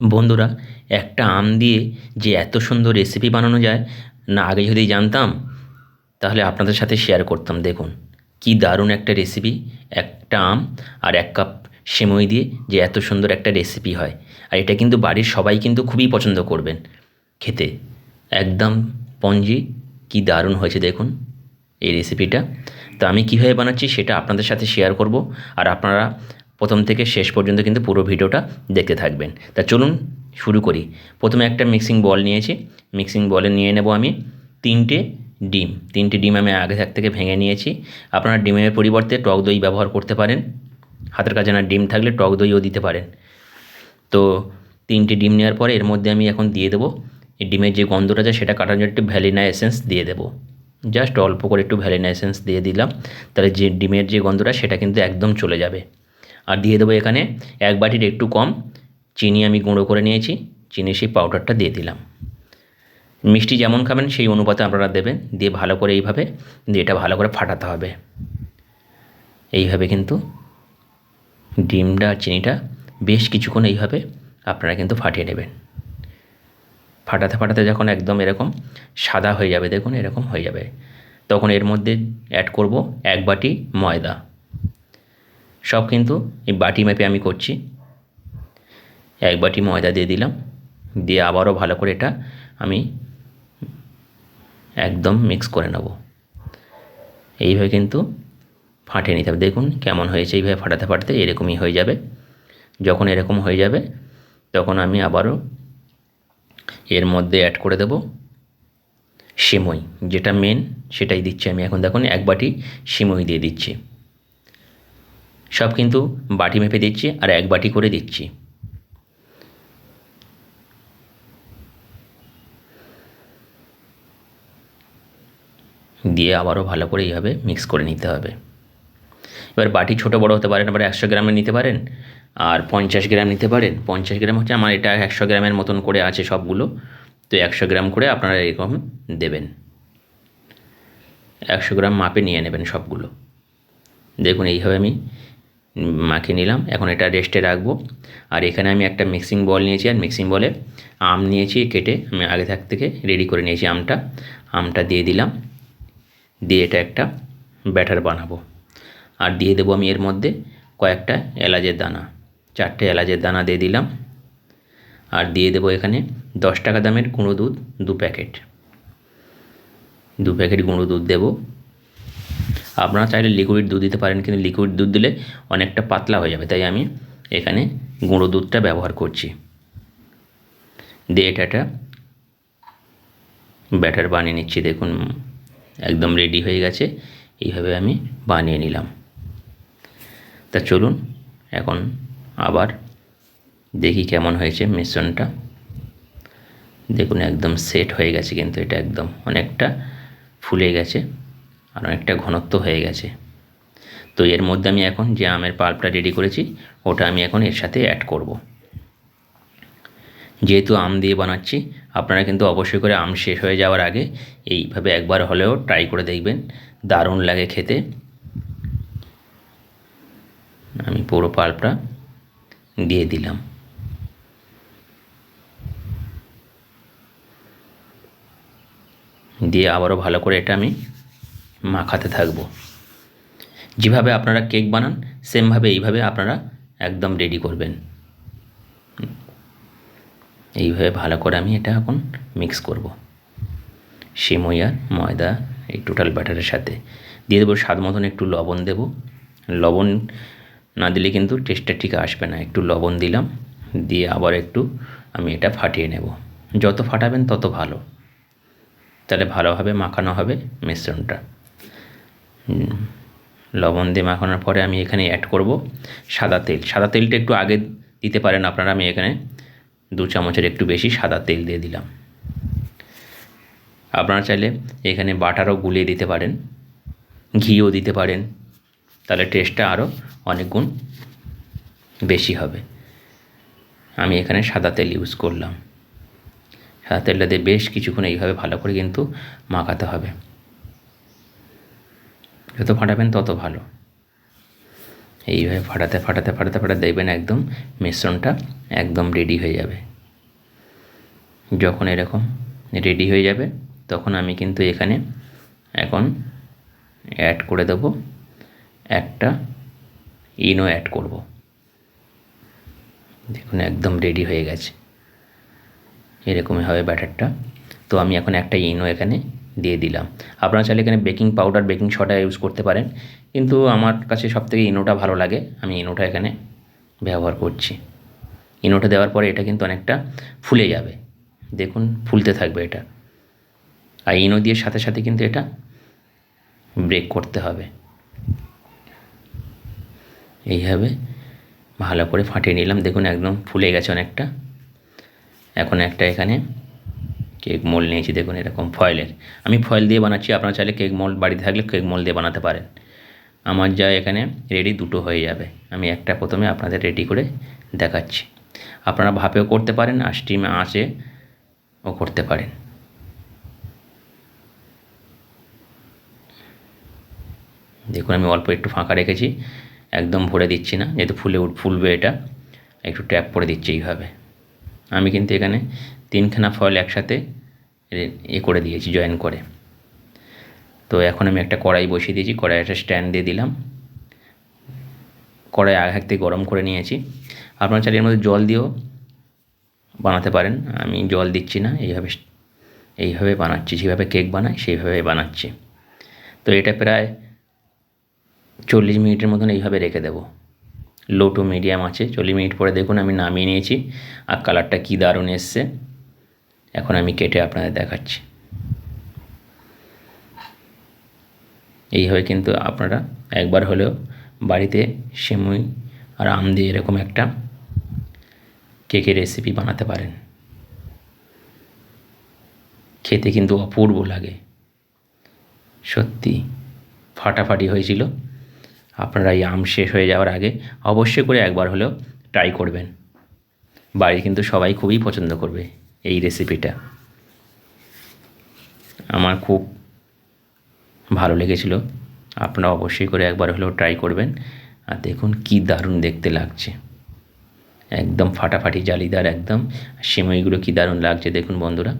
বন্ধুরা, একটা আম দিয়ে যে এত সুন্দর রেসিপি বানানো যায়, না আগে যদি জানতাম, তাহলে আপনাদের সাথে শেয়ার করতাম। দেখুন, কি দারুণ একটা রেসিপি একটা আম আর এক কাপ সেমই দিয়ে যে এত সুন্দর একটা রেসিপি হয়। আর এটা কিন্তু বাড়ির সবাই কিন্তু খুবই পছন্দ করবেন খেতে। একদম পঞ্জি, কি দারুণ হয়েছে দেখুন এই রেসিপিটা তো আমি কীভাবে বানাচ্ছি সেটা আপনাদের সাথে শেয়ার করব। আর আপনারা প্রথম থেকে শেষ পর্যন্ত কিন্তু পুরো ভিডিওটা দেখতে থাকবেন। তা চলুন শুরু করি। প্রথমে একটা মিক্সিং বল নিয়েছি। মিক্সিং বলে নিয়ে নেব আমি তিনটে ডিম। তিনটে ডিম আমি আগে থাক থেকে ভেঙে নিয়েছি। আপনারা ডিমের পরিবর্তে টক দই ব্যবহার করতে পারেন। হাতের কাছে না ডিম থাকলে টক দইও দিতে পারেন। তো তিনটে ডিম নেওয়ার পরে এর মধ্যে আমি এখন দিয়ে দেবো। এই ডিমের যে গন্ধটা আছে সেটা কাটার জন্য একটু ভ্যালিনা এসেন্স দিয়ে দেবো। জাস্ট অল্প করে একটু ভ্যালিনা এসেন্স দিয়ে দিলাম। তাহলে যে ডিমের যে গন্ধটা সেটা কিন্তু একদম চলে যাবে। আর দিয়ে দেবো এখানে এক বাটির একটু কম চিনি আমি গুঁড়ো করে নিয়েছি। চিনি সেই পাউডারটা দিয়ে দিলাম। মিষ্টি যেমন খাবেন সেই অনুপাতে আপনারা দেবেন। দিয়ে ভালো করে এইভাবে, দিয়ে এটা ভালো করে ফাটাতে হবে। এইভাবে কিন্তু ডিমটা আর চিনিটা বেশ কিছুক্ষণ এইভাবে আপনারা কিন্তু ফাটিয়ে নেবেন। ফাটাতে ফাটাতে যখন একদম এরকম সাদা হয়ে যাবে, দেখুন এরকম হয়ে যাবে। তখন এর মধ্যে অ্যাড করব এক বাটি ময়দা। সব কিন্তু এই বাটি মেপে আমি করছি। এক বাটি ময়দা দিয়ে দিলাম। দিয়ে আবারও ভালো করে এটা আমি একদম মিক্স করে নেব। এইভাবে কিন্তু ফাটিয়ে নিতে হবে। দেখুন কেমন হয়েছে। এইভাবে ফাটাতে ফাটাতে এরকমই হয়ে যাবে। যখন এরকম হয়ে যাবে, তখন আমি আবারও এর মধ্যে অ্যাড করে দেব সিমই। যেটা মেন সেটাই দিচ্ছি আমি। এখন দেখুন, এক বাটি সিমই দিয়ে দিচ্ছি। সব কিন্তু বাটি মেপে দিচ্ছি আর এক বাটি করে দিচ্ছি। দিয়ে আবারও ভালো করে এইভাবে মিক্স করে নিতে হবে। এবার বাটি ছোটো বড়ো হতে পারেন, আবার একশো গ্রামের নিতে পারেন আর পঞ্চাশ গ্রাম নিতে পারেন। পঞ্চাশ গ্রাম হচ্ছে আমার এটা একশো গ্রামের মতন করে আছে সবগুলো। তো একশো গ্রাম করে আপনারা এরকম দেবেন। একশো গ্রাম মাপে নিয়ে নেবেন সবগুলো। দেখুন, এইভাবে আমি মাখিয়ে নিলাম। এখন এটা রেস্টে রাখব। আর এখানে আমি একটা মিক্সিং বল নিয়েছি। আর মিক্সিং বলে আম নিয়েছি কেটে আমি আগে থাক থেকে রেডি করে নিয়েছি আমটা। আমটা দিয়ে দিলাম। দিয়ে এটা একটা ব্যাটার বানাবো। আর দিয়ে দেবো আমি এর মধ্যে কয়েকটা এলাচের দানা। চারটে এলাচের দানা দিয়ে দিলাম। আর দিয়ে দেবো এখানে দশ টাকা দামের গুঁড়ো দুধ দু প্যাকেট। দু প্যাকেট গুঁড়ো দুধ দেবো। আপনারা চাইলে লিকুইড দুধ দিতে পারেন, কিন্তু লিকুইড দুধ দিলে অনেকটা পাতলা হয়ে যাবে। তাই আমি এখানে গুঁড়ো দুধটা ব্যবহার করছি। দিয়ে এটা ব্যাটার বানিয়ে নিচ্ছি। দেখুন, একদম রেডি হয়ে গেছে। এইভাবে আমি বানিয়ে নিলাম। তা চলুন, এখন আবার দেখি কেমন হয়েছে মিশ্রণটা। দেখুন, একদম সেট হয়ে গেছে, কিন্তু এটা একদম অনেকটা ফুলে গেছে। আর অনেকটা ঘনত্ব হয়ে গেছে। তো এর মধ্যে আমি এখন যে আমের পাল্পটা রেডি করেছি, ওটা আমি এখন এর সাথে অ্যাড করব। যেহেতু আম দিয়ে বানাচ্ছি, আপনারা কিন্তু অবশ্যই করে আম শেষ হয়ে যাওয়ার আগে এইভাবে একবার হলেও ট্রাই করে দেখবেন। দারুণ লাগে খেতে। আমি পুরো পাল্পটা দিয়ে দিলাম। দিয়ে আবারও ভালো করে এটা আমি মাখাতে থাকব। যেভাবে আপনারা কেক বানান, সেমভাবে এইভাবে আপনারা একদম রেডি করবেন। এইভাবে ভালো করে আমি এটা এখন মিক্স করব। সিমই আর ময়দা, এই টোটাল ব্যাটারের সাথে। দিয়ে দেবো স্বাদ মতন একটু লবণ দেব। লবণ না দিলে কিন্তু টেস্টটা ঠিক আসবে না। একটু লবণ দিলাম, দিয়ে আবার একটু আমি এটা ফাটিয়ে নেব। যত ফাটাবেন তত ভালো। তাহলে ভালোভাবে মাখানো হবে মিশ্রণটা। লবণ দিয়ে মাখানোর পরে আমি এখানে অ্যাড করব সাদা তেল। সাদা তেলটা একটু আগে দিতে পারেন আপনারা, আমি এখানে দু চামচের একটু বেশি সাদা তেল দিয়ে দিলাম। আপনারা চাইলে এখানে বাটারও গুলিয়ে দিতে পারেন, ঘিও দিতে পারেন, তাহলে টেস্টটা আরও অনেক গুণ বেশি হবে। আমি এখানে সাদা তেল ইউজ করলাম। সাদা তেলটা দিয়ে বেশ কিছুক্ষণ এইভাবে ভালো করে কিন্তু মাখাতে হবে। যত ফাটাবেন তত ভালো। এইভাবে ফাটাতে ফাটাতে ফাটাতে ফাটাতে দেখবেন একদম মিশ্রণটা একদম রেডি হয়ে যাবে। যখন এরকম রেডি হয়ে যাবে, তখন আমি কিন্তু এখানে এখন অ্যাড করে দেবো। একটা ইনো অ্যাড করব। দেখুন একদম রেডি হয়ে গেছে। এরকমই হবে ব্যাটারটা। তো আমি এখন একটা ইনো এখানে দিয়ে দিলাম। আপনারা চাইলে এখানে baking powder, baking soda use করতে পারেন। কিন্তু আমার কাছে সবথেকে ইনোটা ভালো লাগে। আমি ইনোটা এখানে ব্যবহার করছি। ইনোটা দেওয়ার পরে এটা কিন্তু অনেকটা ফুলে যাবে। দেখুন, ফুলতে থাকবে এটা। আর ইনো দিয়ে সাথে সাথে কিন্তু এটা ব্রেক করতে হবে। এইভাবে ভালো করে ফাটিয়ে নিলাম। দেখুন, একদম ফুলে গেছে অনেকটা। এখন একটা এখানে কেক মোল্ড নিয়েছি, দেখুন এরকম ফয়েলের। আমি ফয়েল দিয়ে বানাচ্ছি, আপনারা চাইলে কেক মোল্ড বাড়িতে থাকলে কেক মোল্ড দিয়ে বানাতে পারেন। আমার যা এখানে রেডি দুটো হয়ে যাবে। আমি একটা প্রথমে আপনাদের রেডি করে দেখাচ্ছি। আপনারা ভাপেও করতে পারেন, আর স্টিমে আঁচে ও করতে পারেন। দেখুন, আমি অল্প একটু ফাঁকা রেখেছি, একদম ভরে দিচ্ছি না, যেহেতু ফুলে ফুলবে এটা, একটু ট্যাপ করে দিচ্ছি এইভাবে। আমি কিন্তু এখানে তিনখানা ফয়েল একসাথে এ- করে দিয়েছি জয়েন করে। তো এখন আমি একটা কড়াই বসিয়ে দিয়েছি কড়াই একটা স্ট্যান্ড দিয়ে দিলাম। কড়াই আগে থেকে গরম করে নিয়েছি। আপনারা চাইলে এর মধ্যে জল দিয়েও বানাতে পারেন। আমি জল দিচ্ছি না, এইভাবে এইভাবে বানাচ্ছি। যেভাবে কেক বানাই সেইভাবে বানাচ্ছি। তো এটা প্রায় চল্লিশ মিনিটের মতন এইভাবে রেখে দেবো। লো টু মিডিয়াম আছে। চল্লিশ মিনিট পরে দেখুন আমি নামিয়ে নিয়েছি। আর কালারটা কী দারুণ এসছে। এখন আমি কেটে আপনাদের দেখাচ্ছি। এইভাবে কিন্তু আপনারা একবার হলেও বাড়িতে সেমুই আর আম দিয়ে এরকম একটা কেকের রেসিপি বানাতে পারেন। খেতে কিন্তু অপূর্ব লাগে। সত্যি ফাটাফাটি হয়েছিল। আপনারা এই আম শেষ হয়ে যাওয়ার আগে অবশ্যই করে একবার হলেও ট্রাই করবেন। বাড়ি কিন্তু সবাই খুবই পছন্দ করবে। এই রেসিপিটা আমার খুব ভালো লেগেছিল। আপনারা অবশ্যই করে একবার হলেও ট্রাই করবেন। আর দেখুন কি দারুণ দেখতে লাগছে। একদম ফাটাফাটি জালিদার একদম। সিমইগুলো কী দারুণ লাগছে দেখুন বন্ধুরা।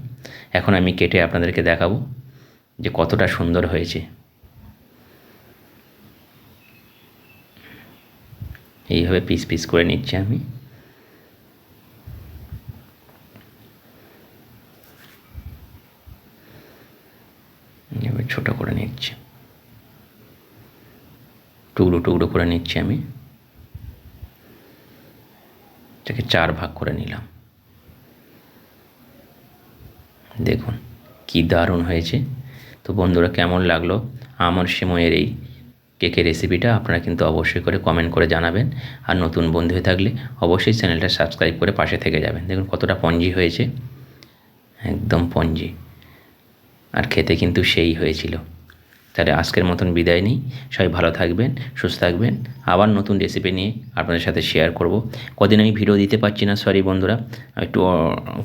এখন আমি কেটে আপনাদেরকে দেখাবো যে কতটা সুন্দর হয়েছে। এইভাবে পিস পিস করে নিচ্ছি আমি। এবার ছোটো করে নিচ্ছি। টুকরো টুকরো করে নিচ্ছি আমি। এটাকে চার ভাগ করে নিলাম। দেখুন কি দারুণ হয়েছে। তো বন্ধুরা কেমন লাগল? আমার সময়ের এই কেকের রেসিপিটা আপনারা কিন্তু অবশ্যই করে কমেন্ট করে জানাবেন। আর নতুন বন্ধু হয়ে থাকলে অবশ্যই চ্যানেলটা সাবস্ক্রাইব করে পাশে থেকে যাবেন। দেখুন কতটা পঞ্জি হয়েছে। একদম পঞ্জি। আর খেতে কিন্তু সেই হয়েছিল। তাহলে আজকের মতন বিদায় নিই। সবাই ভালো থাকবেন, সুস্থ থাকবেন। আবার নতুন রেসিপি নিয়ে আপনাদের সাথে শেয়ার করব। কদিন আমি ভিডিও দিতে পারছি না সরি বন্ধুরা। একটু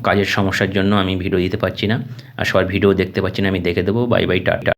কাজের সমস্যার জন্য আমি ভিডিও দিতে পারছি না। আর সবার ভিডিও দেখতে পাচ্ছি না আমি দেখে দেবো। Bye bye tata.